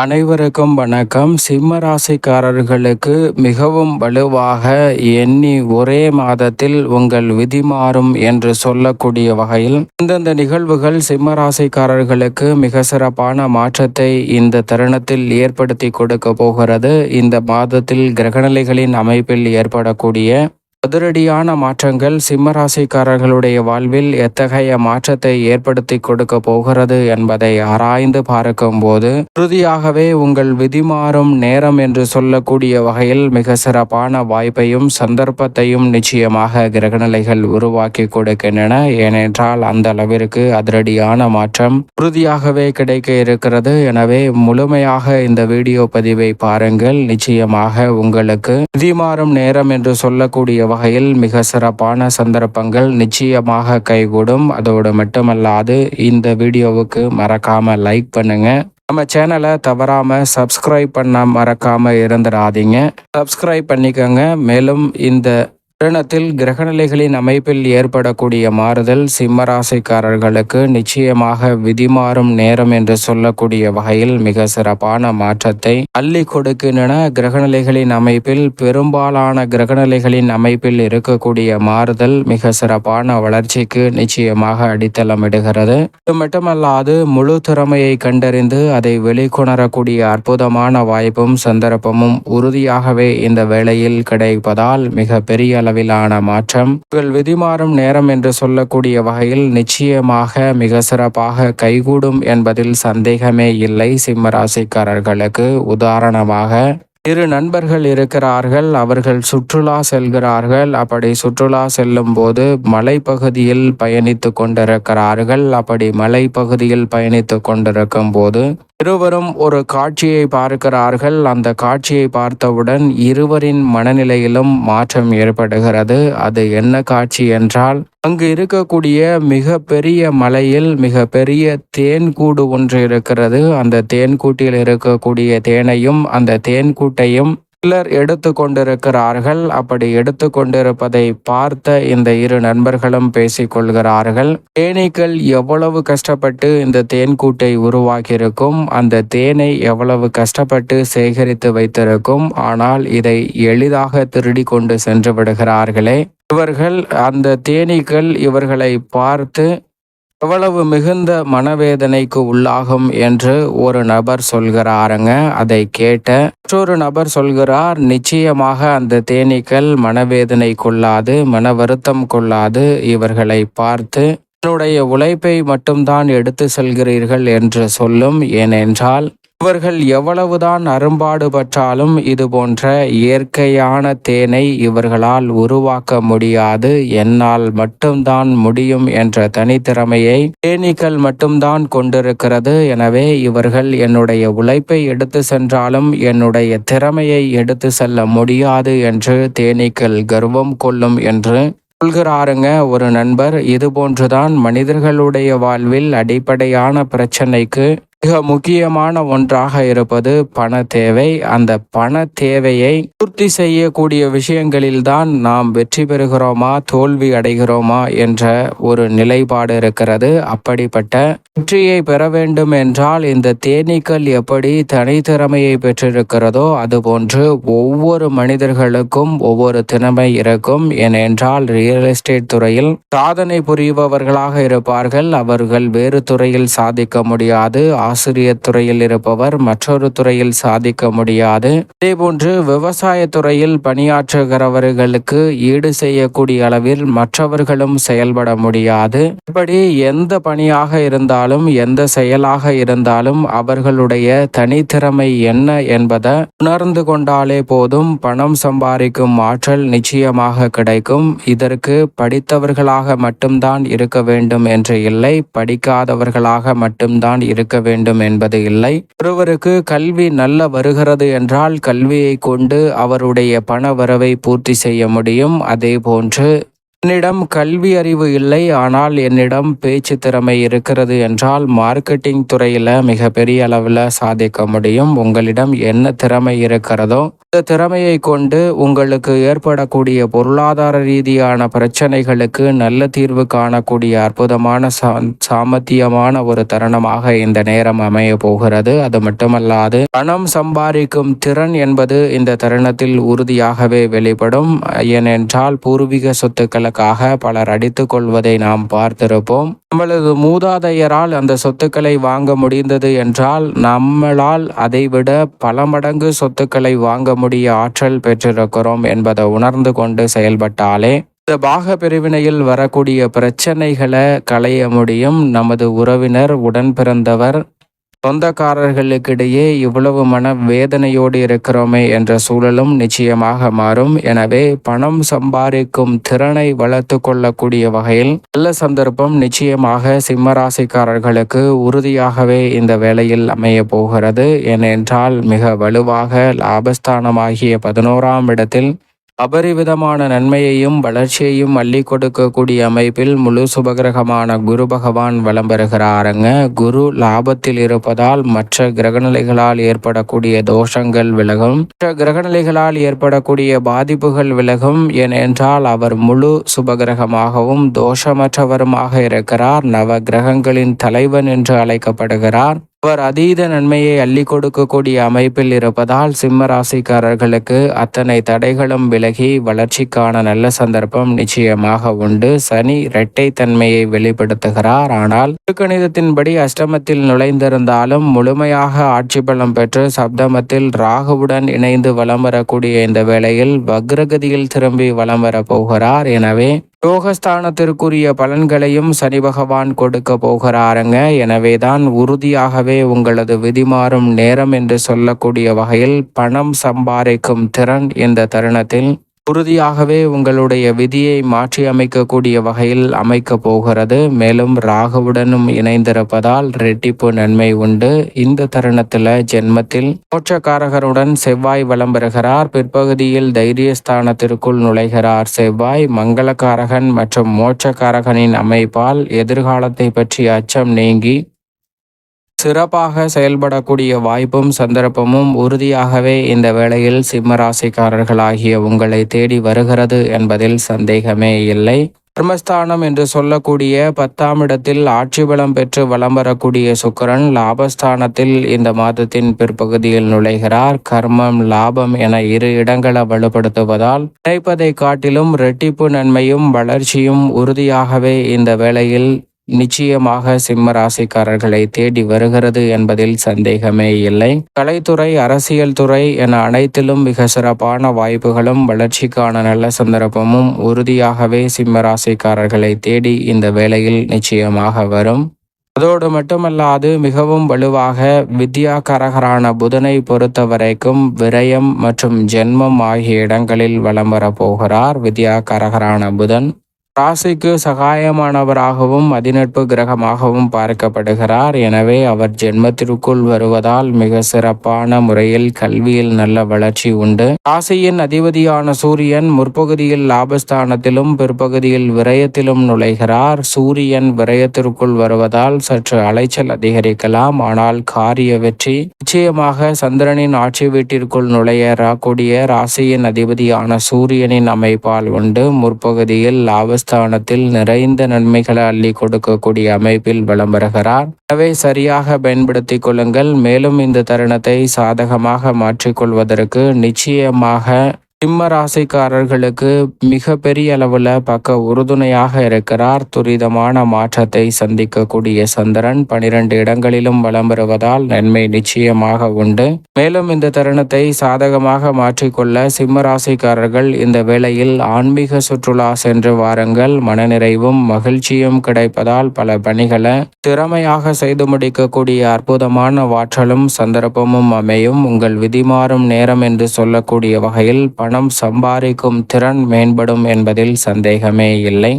அனைவருக்கும் வணக்கம். சிம்ம ராசிக்காரர்களுக்கு மிகவும் வலுவாக எண்ணி ஒரே மாதத்தில் உங்கள் விதி மாறும் என்று சொல்லக்கூடிய வகையில் இந்தந்த நிகழ்வுகள் சிம்ம ராசிக்காரர்களுக்கு மிக சிறப்பான மாற்றத்தை இந்த தருணத்தில் ஏற்படுத்தி கொடுக்க போகிறது. இந்த மாதத்தில் கிரகநிலைகளின் அமைப்பில் ஏற்படக்கூடிய அதிரடியான மாற்றங்கள் சிம்மராசிக்காரர்களுடைய வாழ்வில் எத்தகைய மாற்றத்தை ஏற்படுத்தி கொடுக்க போகிறது என்பதை ஆராய்ந்து பார்க்கும் போது உறுதியாகவே உங்கள் விதிமாறும் நேரம் என்று சொல்லக்கூடிய வகையில் மிக சிறப்பான வாய்ப்பையும் சந்தர்ப்பத்தையும் நிச்சயமாக கிரகநிலைகள் உருவாக்கி கொடுக்கின்றன. ஏனென்றால் அந்த அளவிற்கு அதிரடியான மாற்றம் உறுதியாகவே கிடைக்க இருக்கிறது. எனவே முழுமையாக இந்த வீடியோ பதிவை பாருங்கள். நிச்சயமாக உங்களுக்கு விதிமாறும் நேரம் என்று சொல்லக்கூடிய வகையில் மிக சிறப்பான சந்தர்ப்பங்கள் நிச்சயமாக கைகூடும். அதோடு மட்டுமல்லாது இந்த வீடியோவுக்கு மறக்காம லைக் பண்ணுங்க. நம்ம சேனலை தவறாம சப்ஸ்கிரைப் பண்ண மறக்காம இருந்துடாதீங்க. சப்ஸ்கிரைப் பண்ணிக்கோங்க. மேலும் இந்த தருணத்தில் கிரகநிலைகளின் அமைப்பில் ஏற்படக்கூடிய மாறுதல் சிம்மராசிக்காரர்களுக்கு நிச்சயமாக விதிமாறும் நேரம் என்று சொல்லக்கூடிய வகையில் மிக சிறப்பான மாற்றத்தை அள்ளி கொடுக்கின்றன. கிரகநிலைகளின் அமைப்பில் பெரும்பாலான கிரகநிலைகளின் அமைப்பில் இருக்கக்கூடிய மாறுதல் மிக சிறப்பான வளர்ச்சிக்கு நிச்சயமாக அடித்தளமிடுகிறது இது மட்டுமல்லாது முழு திறமையை கண்டறிந்து அதை வெளிக்கொணரக்கூடிய அற்புதமான வாய்ப்பும் சந்தர்ப்பமும் உறுதியாகவே இந்த வேளையில் கிடைப்பதால் மிக பெரிய அளவிலான மாற்றம். உங்கள் விதிமாறும் நேரம் என்று சொல்லக்கூடிய வகையில் நிச்சயமாக மிக சிறப்பாக கைகூடும் என்பதில் சந்தேகமே இல்லை. சிம்மராசிக்காரர்களுக்கு உதாரணமாக இரு நண்பர்கள் இருக்கிறார்கள் அவர்கள் சுற்றுலா செல்கிறார்கள். அப்படி சுற்றுலா செல்லும் போது மலைப்பகுதியில் பயணித்து கொண்டிருக்கிறார்கள். அப்படி மலைப்பகுதியில் பயணித்து கொண்டிருக்கும் போது இருவரும் ஒரு காட்சியை பார்க்கிறார்கள். அந்த காட்சியை பார்த்தவுடன் இருவரின் மனநிலையிலும் மாற்றம் ஏற்படுகிறது. அது என்ன காட்சி என்றால் அங்கு இருக்கக்கூடிய மிக பெரிய மலையில் மிக பெரிய தேன் கூடு ஒன்று இருக்கிறது. அந்த தேன் கூட்டில் இருக்கக்கூடிய தேனையும் அந்த தேன் கூட்டையும் சிலர் எடுத்து கொண்டிருக்கிறார்கள் அப்படி எடுத்து கொண்டிருப்பதை பார்த்த இந்த இரு நண்பர்களும் பேசிக்கொள்கிறார்கள். தேனீக்கள் எவ்வளவு கஷ்டப்பட்டு இந்த தேன் கூட்டை உருவாக்கியிருக்கும் அந்த தேனை எவ்வளவு கஷ்டப்பட்டு சேகரித்து வைத்திருக்கும் ஆனால் இதை எளிதாக திருடி கொண்டு சென்று விடுகிறார்களே. இவர்கள் அந்த தேனீக்கள் இவர்களை பார்த்து எவ்வளவு மிகுந்த மனவேதனைக்கு உள்ளாகும் என்று ஒரு நபர் சொல்கிறாருங்க. அதை கேட்ட மற்றொரு நபர் சொல்கிறார் நிச்சயமாக அந்த தேனீக்கள் மனவேதனை கொள்ளாது மன வருத்தம் கொள்ளாது இவர்களை பார்த்து என்னுடைய உழைப்பை மட்டும்தான் எடுத்து செல்கிறீர்கள் என்று சொல்லும். ஏனென்றால் இவர்கள் எவ்வளவுதான் அரும்பாடுபட்டாலும் இது போன்ற இயற்கையான தேனை இவர்களால் உருவாக்க முடியாது. என்னால் மட்டும்தான் முடியும் என்ற தனித்திறமையை தேனீக்கள் மட்டும்தான் கொண்டிருக்கிறது. எனவே இவர்கள் என்னுடைய உழைப்பை எடுத்து சென்றாலும் என்னுடைய திறமையை எடுத்து செல்ல முடியாது என்று தேனீக்கள் கர்வம் கொள்ளும் என்று சொல்கிறாருங்க ஒரு நண்பர். இது போன்றுதான் மனிதர்களுடைய வாழ்வில் அடிப்படையான பிரச்சனைக்கு மிக முக்கியமான ஒன்றாக இருப்பது பண தேவை அந்த பண தேவையை பூர்த்தி செய்யக்கூடிய விஷயங்களில்தான் நாம் வெற்றி பெறுகிறோமா தோல்வி அடைகிறோமா என்ற ஒரு நிலைப்பாடு இருக்கிறது. அப்படிப்பட்ட வெற்றியை பெற வேண்டும் என்றால் இந்த தேனீக்கள் எப்படி தனித்திறமையை பெற்றிருக்கிறதோ அதுபோன்று ஒவ்வொரு மனிதர்களுக்கும் ஒவ்வொரு திறமை இருக்கும். ஏனென்றால் ரியல் எஸ்டேட் துறையில் சாதனை புரிபவர்களாக இருப்பார்கள். அவர்கள் வேறு துறையில் சாதிக்க முடியாது. ஆசிரியர் துறையில் இருப்பவர் மற்றொரு துறையில் சாதிக்க முடியாது. இதேபோன்று விவசாய துறையில் பணியாற்றுகிறவர்களுக்கு ஈடு செய்யக்கூடிய அளவில் மற்றவர்களும் செயல்பட முடியாது. இப்படி எந்த பணியாக இருந்தாலும் எந்த செயலாக இருந்தாலும் அவர்களுடைய தனித்திறமை என்ன என்பதை உணர்ந்து கொண்டாலே போதும் பணம் சம்பாதிக்கும் ஆற்றல் நிச்சயமாக கிடைக்கும். இதற்கு படித்தவர்களாக மட்டும்தான் இருக்க வேண்டும் என்று இல்லை படிக்காதவர்களாக மட்டும்தான் இருக்க வேண்டும். வேண்டும் என்பது இல்லை. ஒருவருக்கு கல்வி நல்ல வருகிறது என்றால் கல்வியை கொண்டு அவருடைய பண வரவை பூர்த்தி செய்ய முடியும். அதே போன்று என்னிடம் கல்வி அறிவு இல்லை ஆனால் என்னிடம் பேச்சு திறமை இருக்கிறது என்றால் மார்க்கெட்டிங் துறையில் மிகப்பெரிய அளவில் சாதிக்க முடியும். உங்களிடம் என்ன திறமை இருக்கிறதோ இந்த திறமையை கொண்டு உங்களுக்கு ஏற்படக்கூடிய பொருளாதார ரீதியான பிரச்சனைகளுக்கு நல்ல தீர்வு காணக்கூடிய அற்புதமான சாமத்தியமான ஒரு தருணமாக இந்த நேரம் அமைய போகிறது. அது மட்டுமல்லாது பணம் சம்பாதிக்கும் திறன் என்பது இந்த தருணத்தில் உறுதியாகவே வெளிப்படும். ஏனென்றால் பூர்வீக சொத்துக்களை சொத்துக்களுக்காக பலர் அடித்து கொள்வதை நாம் பார்த்திருப்போம். நம்மளது மூதாதையரால் அந்த சொத்துக்களை வாங்க முடிந்தது என்றால் நம்மளால் அதைவிட பல மடங்கு சொத்துக்களை வாங்க முடிய ஆற்றல் பெற்றிருக்கிறோம் என்பதை உணர்ந்து கொண்டு செயல்பட்டாலே இந்த பாக பிரிவினையில் வரக்கூடிய பிரச்சனைகளை களைய முடியும். நமது உறவினர் உடன் பிறந்தவர் சொந்தக்காரர்களுக்கிடையே இவ்வளவு மன வேதனையோடு இருக்கிறோமே என்ற சூழலும் நிச்சயமாக மாறும். எனவே பணம் சம்பாதிக்கும் திறனை வளர்த்து கொள்ளக்கூடிய வகையில் நல்ல சந்தர்ப்பம் நிச்சயமாக சிம்மராசிக்காரர்களுக்கு உறுதியாகவே இந்த வேளையில் அமைய போகிறது. ஏனென்றால் மிக வலுவாக லாபஸ்தானமாகிய பதினோராம் இடத்தில் அபரிவிதமான நன்மையையும் வளர்ச்சியையும் அள்ளி கொடுக்கக்கூடிய அமைப்பில் முழு சுபகிரகமான குரு பகவான் வலம் பெறுகிறாருங்க. குரு லாபத்தில் இருப்பதால் மற்ற கிரகநிலைகளால் ஏற்படக்கூடிய தோஷங்கள் விலகும். மற்ற கிரகநிலைகளால் ஏற்படக்கூடிய பாதிப்புகள் விலகும். ஏனென்றால் அவர் முழு சுபகிரகமாகவும் தோஷமற்றவருமாக இருக்கிறார். நவ கிரகங்களின் தலைவன் என்று அழைக்கப்படுகிறார். அவர் அதீத நன்மையை அள்ளி கொடுக்கக்கூடிய அமைப்பில் இருப்பதால் சிம்ம ராசிக்காரர்களுக்கு அத்தனை தடைகளும் விலகி வளர்ச்சிக்கான நல்ல சந்தர்ப்பம் நிச்சயமாக உண்டு. சனி இரட்டை தன்மையை வெளிப்படுத்துகிறார். ஆனால் கணிதத்தின்படி அஷ்டமத்தில் நுழைந்திருந்தாலும் முழுமையாக ஆட்சி பலம் பெற்று சப்தமத்தில் ராகுவுடன் இணைந்து வலம் வரக்கூடிய இந்த வேளையில் வக்ரகதியில் திரும்பி வலம் வரப் போகிறார். எனவே யோகஸ்தானத்திற்குரிய பலன்களையும் சனி பகவான் கொடுக்க போகிறாருங்க. எனவேதான் உறுதியாகவே உங்களது விதிமாறும் நேரம் என்று சொல்லக்கூடிய வகையில் பணம் சம்பாதிக்கும் திறன் இந்த தருணத்தில் உறுதியாகவே உங்களுடைய விதியை மாற்றி அமைக்கக்கூடிய வகையில் அமைக்கப் போகிறது. மேலும் ராகுவுடனும் இணைந்திருப்பதால் ரெட்டிப்பு நன்மை உண்டு. இந்த தருணத்தில் ஜென்மத்தில் மோட்சக்காரகருடன் செவ்வாய் வலம் பெறுகிறார் பிற்பகுதியில் தைரியஸ்தானத்திற்குள் நுழைகிறார் செவ்வாய். மங்களக்காரகன் மற்றும் மோட்சக்காரகனின் அமைப்பால் எதிர்காலத்தை பற்றிய அச்சம் நீங்கி சிறப்பாக செயல்படக்கூடிய வாய்ப்பும் சந்தர்ப்பமும் உறுதியாகவே இந்த வேளையில் சிம்மராசிக்காரர்களாகிய உங்களை தேடி வருகிறது என்பதில் சந்தேகமே இல்லை. தர்மஸ்தானம் என்று சொல்லக்கூடிய பத்தாம் இடத்தில் ஆட்சி பலம் பெற்று வலம் வரக்கூடிய சுக்கரன் லாபஸ்தானத்தில் இந்த மாதத்தின் பிற்பகுதியில் நுழைகிறார். கர்மம் லாபம் என இரு இடங்களை வலுப்படுத்துவதால் நினைப்பதை காட்டிலும் இரட்டிப்பு நன்மையும் வளர்ச்சியும் உறுதியாகவே இந்த வேளையில் நிச்சயமாக சிம்ம ராசிக்காரர்களை தேடி வருகிறது என்பதில் சந்தேகமே இல்லை. கலைத்துறை அரசியல் துறை என அனைத்திலும் மிக சிறப்பான வாய்ப்புகளும் வளர்ச்சிக்கான நல்ல சந்தர்ப்பமும் உறுதியாகவே சிம்ம ராசிக்காரர்களை தேடி இந்த வேளையில் நிச்சயமாக வரும். அதோடு மட்டுமல்லாது மிகவும் வலுவாக வித்யாகரகரான புதனை பொறுத்த வரைக்கும் விரயம் மற்றும் ஜென்மம் ஆகிய இடங்களில் வலம் வரப்போகிறார் வித்யாகரகரான புதன். ராசிக்கு சகாயமானவராகவும் அதிநட்பு கிரகமாகவும் பார்க்கப்படுகிறார். எனவே அவர் ஜென்மத்திற்குள் வருவதால் மிக சிறப்பான முறையில் கல்வியில் நல்ல வளர்ச்சி உண்டு. ராசியின் அதிபதியான சூரியன் முற்பகுதியில் லாபஸ்தானத்திலும் பிற்பகுதியில் விரயத்திலும் நுழைகிறார். சூரியன் விரயத்திற்குள் வருவதால் சற்று அலைச்சல் அதிகரிக்கலாம். ஆனால் காரிய வெற்றி நிச்சயமாக சந்திரனின் ஆட்சி வீட்டிற்குள் நுழையக்கூடிய ராசியின் அதிபதியான சூரியனின் அமைப்பால் உண்டு. முற்பகுதியில் லாப ஸ்தானத்தில் நிறைந்த நன்மைகளை அள்ளி கொடுக்கக்கூடிய அமைப்பில் வலம் வருகிறார் எனவே சரியாக பயன்படுத்திக் கொள்ளுங்கள். மேலும் இந்த தருணத்தை சாதகமாக மாற்றிக்கொள்வதற்கு நிச்சயமாக சிம்ம ராசிக்காரர்களுக்கு மிக பெரிய அளவில் பக்க உறுதுணையாக இருக்கிறார். துரிதமான மாற்றத்தை சந்திக்கக்கூடிய சந்திரன் பனிரெண்டு இடங்களிலும் வலம் வருவதால் நன்மை நிச்சயமாக உண்டு. மேலும் இந்த தருணத்தை சாதகமாக மாற்றிக்கொள்ள சிம்ம ராசிக்காரர்கள் இந்த வேளையில் ஆன்மீக சுற்றுலா சென்று வாருங்கள். மனநிறைவும் மகிழ்ச்சியும் கிடைப்பதால் பல பணிகளை திறமையாக செய்து முடிக்கக்கூடிய அற்புதமான வாற்றலும் சந்தர்ப்பமும் அமையும். உங்கள் விதிமாறும் நேரம் என்று சொல்லக்கூடிய வகையில் பணம் சம்பாதிக்கும் திறன் மேம்படும் என்பதில் சந்தேகமே இல்லை.